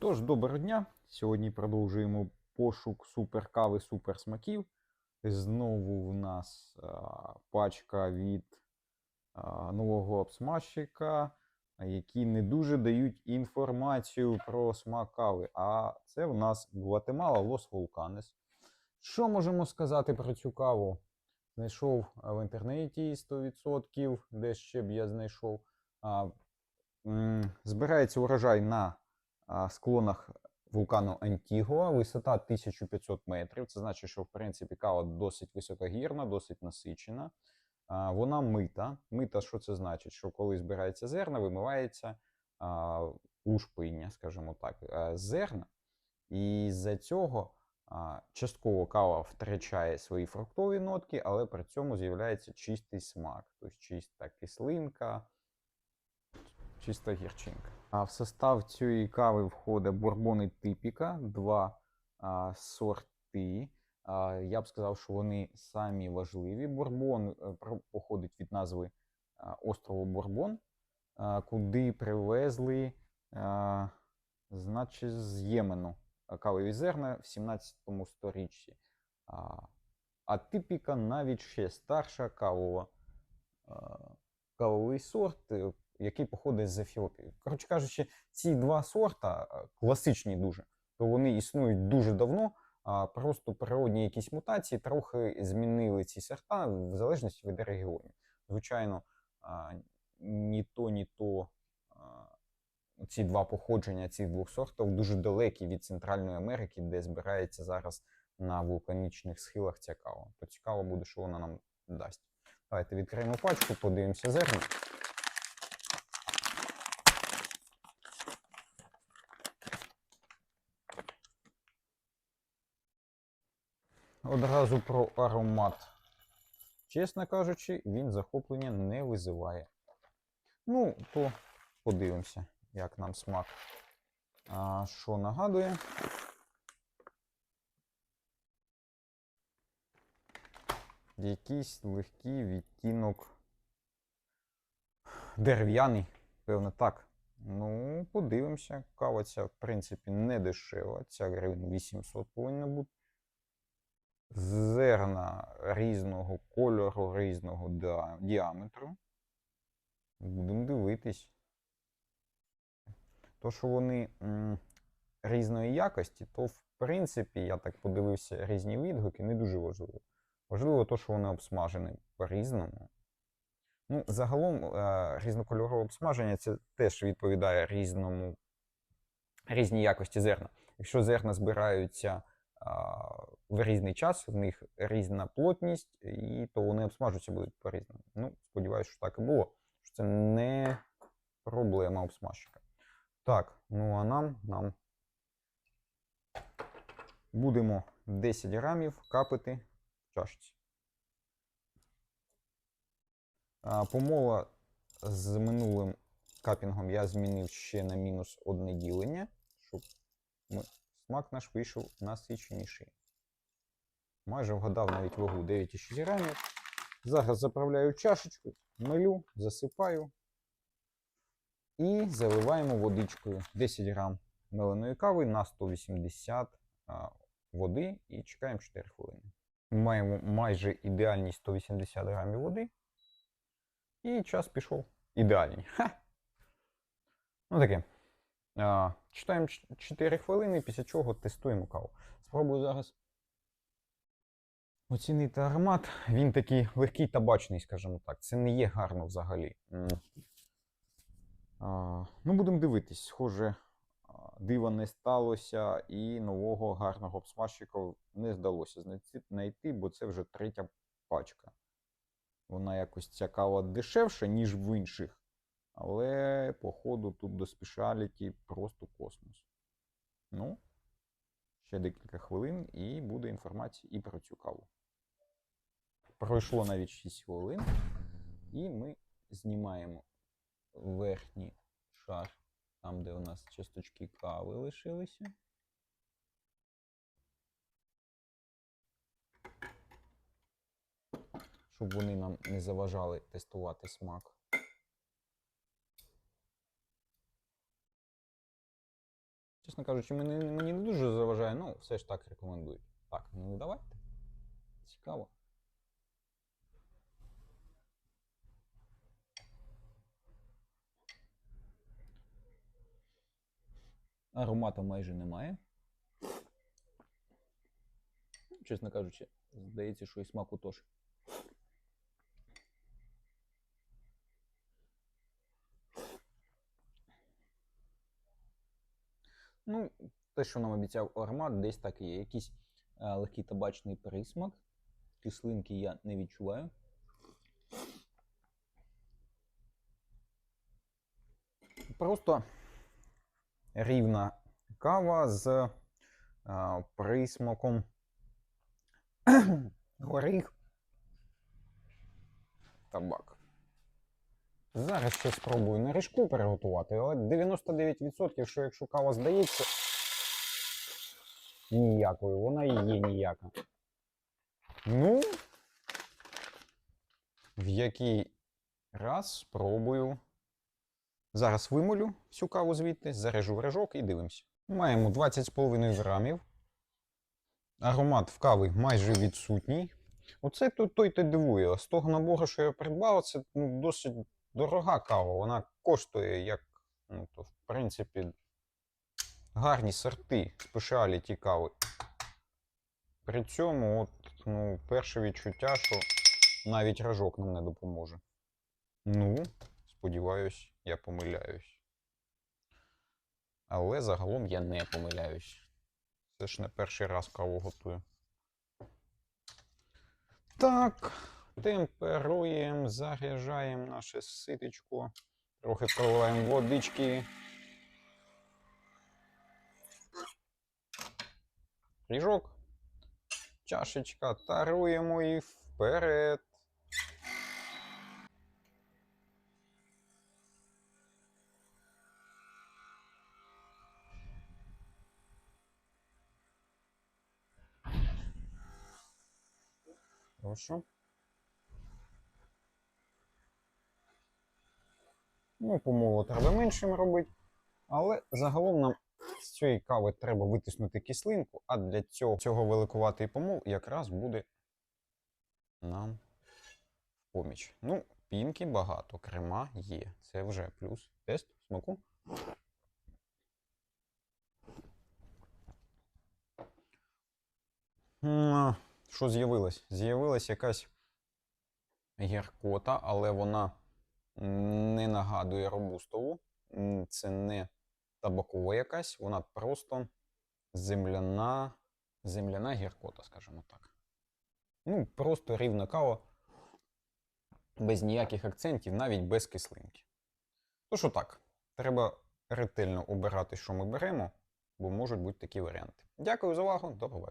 Тож, доброго дня. Сьогодні продовжуємо пошук суперкави, суперсмаків. Знову в нас а, пачка від а, нового обсмажчика, які не дуже дають інформацію про смак кави. А це в нас Гватемала Лос Вулканес. Що можемо сказати про цю каву? Знайшов в інтернеті 100%, де ще б я знайшов. А, м, збирається урожай на склонах вулкану Антігуа, висота 1500 метрів. Це значить, що в принципі кава досить високогірна, досить насичена. Вона мита. Мита, що це значить? Що коли збирається зерна, вимивається а, лушпиння, скажімо так, а, зерна. І з-за цього частково кава втрачає свої фруктові нотки, але при цьому з'являється чистий смак, тобто чиста кислинка, чиста гірчинка. В состав цієї кави входить бурбони типіка, два а, сорти. А, я б сказав, що вони самі важливі. Бурбон е, походить від назви острову Бурбон, а, куди привезли, а, значить, з Ємену кавові зерна в 17 сторіччі. А, а типіка навіть ще старша кавова, а, кавовий сорт, е, який походить з Ефіопії. Коротше кажучи, ці два сорта е, класичні дуже, то вони існують дуже давно, а просто природні якісь мутації трохи змінили ці сорта в залежності від регіонів. Звичайно, ні то, ні то ці два походження цих двох сортів дуже далекі від Центральної Америки, де збирається зараз на вулканічних схилах ця кава. То цікаво буде, що вона нам дасть. Давайте відкриємо пачку, подивимося зерна. Одразу про аромат. Чесно кажучи, він захоплення не визиває. Ну, то подивимося, як нам смак. А, що нагадує? Якийсь легкий відтінок дерев'яний, певно, так. Ну, подивимося. Кава ця, в принципі, не дешева. Ця гривень 800 повинна бути. Зерна різного кольору, різного діаметру. Будемо дивитись. То, що вони різної якості, то в принципі, я так подивився різні відгуки, не дуже важливо. Важливо те, що вони обсмажені по-різному. Ну, загалом, е, різнокольорове обсмаження це теж відповідає різному, різній якості зерна. Якщо зерна збираються в різний час, в них різна плотність, і то вони обсмажуються будуть по-різному. Ну, сподіваюся, що так і було. Що це не проблема обсмажчика. Так, ну а нам, нам будемо 10 грамів капати в чашці. Помола з минулим капінгом я змінив ще на мінус одне ділення, щоб ми- смак наш вийшов насиченіший. Майже вгадав навіть вагу 9,6 грамів. Зараз заправляю чашечку, милю, засипаю і заливаємо водичкою 10 грам меленої кави на 180 води і чекаємо 4 хвилини. Маємо майже ідеальні 180 грамів води. І час пішов. Ідеальний. Ха! Ну таке. Читаємо 4 хвилини, після чого тестуємо каву. Спробую зараз оцінити аромат. Він такий легкий табачний, скажімо так. Це не є гарно взагалі. А, ну, будемо дивитись. Схоже, дива не сталося, і нового гарного обсмажчика не знайти, знайти, бо це вже третя пачка. Вона якось ця кава дешевша, ніж в інших. Але, походу, тут до спешаліті просто космос. Ну, ще декілька хвилин, і буде інформація і про цю каву. Пройшло навіть 6 хвилин, і ми знімаємо верхній шар, там, де у нас часточки кави лишилися. Щоб вони нам не заважали тестувати смак. Чесно кажучи, мені, мені не дуже заважає, ну, все ж так рекомендують. Так, ну давайте. Цікаво. Аромату майже немає. Чесно кажучи, здається, що і смаку теж. Ну, те, що нам обіцяв аромат, десь так і є. Якийсь е, легкий табачний присмак. Кислинки я не відчуваю. Просто рівна кава з е, присмаком горіх. Табак. Зараз ще спробую на ріжку переготувати, але 99%, що якщо кава здається ніякою, вона і є ніяка. Ну, в який раз спробую. Зараз вимолю всю каву звідти, зарежу в рожок і дивимося. Маємо 20,5 грамів. Аромат в кави майже відсутній. Оце тут той те дивує. З того набору, що я придбав, це ну, досить дорога кава. Вона коштує як, ну, то, в принципі, гарні сорти спешаліті кави. При цьому, от, ну, перше відчуття, що навіть рожок нам не допоможе. Ну, сподіваюсь, я помиляюсь. Але загалом я не помиляюсь. Це ж не перший раз каву готую. Так, темперуємо, заряджаємо наше ситечко. Трохи проливаємо водички. Ріжок. Чашечка, таруємо і вперед. Хорошо. Ну, помолу треба меншим робити. Але загалом нам з цієї кави треба витиснути кислинку, а для цього, цього великуватий помол якраз буде нам в поміч. Ну, пінки багато, крема є. Це вже плюс. Тест смаку. Що з'явилось? З'явилась якась гіркота, але вона не нагадує робустову. Це не табакова якась, вона просто земляна, земляна гіркота, скажімо так. Ну, просто рівна кава, без ніяких акцентів, навіть без кислинки. То що так, треба ретельно обирати, що ми беремо, бо можуть бути такі варіанти. Дякую за увагу, до побачення.